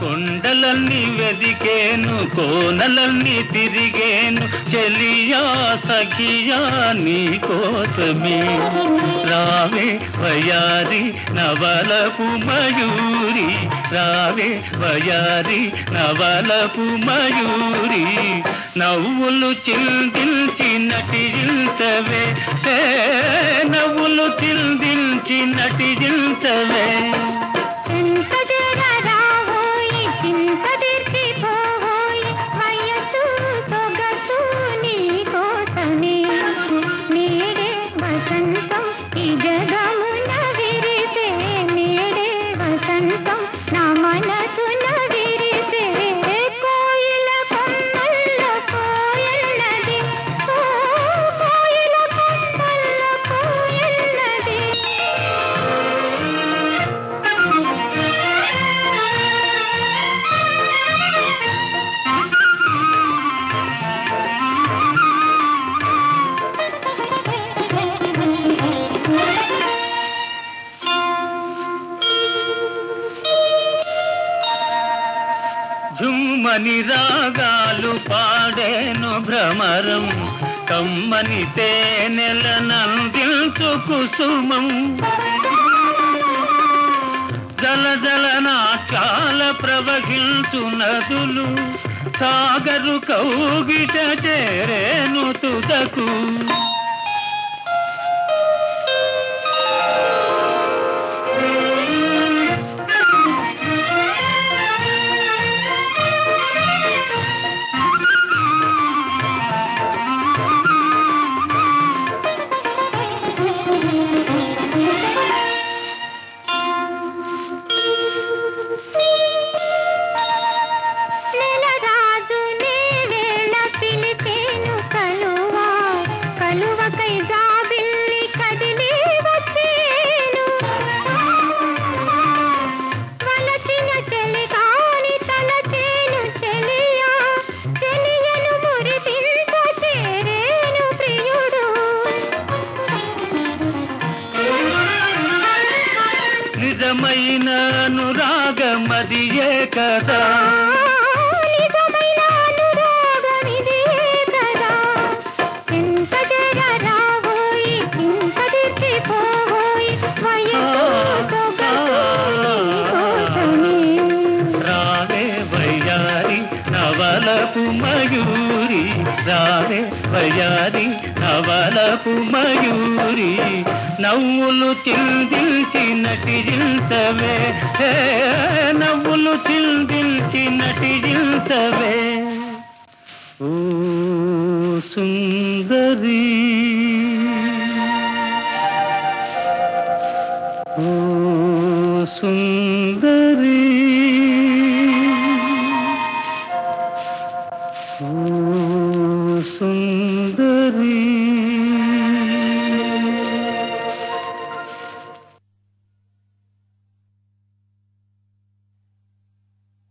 కొండలన్నీ వెదికేను కోనలన్నీ తిరిగేను చెలియా సఖియా నీ కోసమే. రావే వయారి నవలపు మయూరి రావే వయారి నవలపు మయూరి. నవ్వులు చిందించి నటించవే ఏ నవ్వులు చిందించి నటించవే కమ్మని రాగాలు పాడేను భ్రమరం. కమ్మని తేనెల నందించు కుసుమం. జల జల నాట్యాల ప్రవహించు నదులు. సాగరు కౌగిట చేరేను తుదకు. నిజమైన అనురాగమదియే కదా. నవలపు మయూరి రావే వయ్యారి నవలపు మయూరి. నవ్వులు చిందించి నటించవే హే, నవ్వులు చిందించి నటించవే ఓ సుందరి. ఓ సుందరి. सुंदर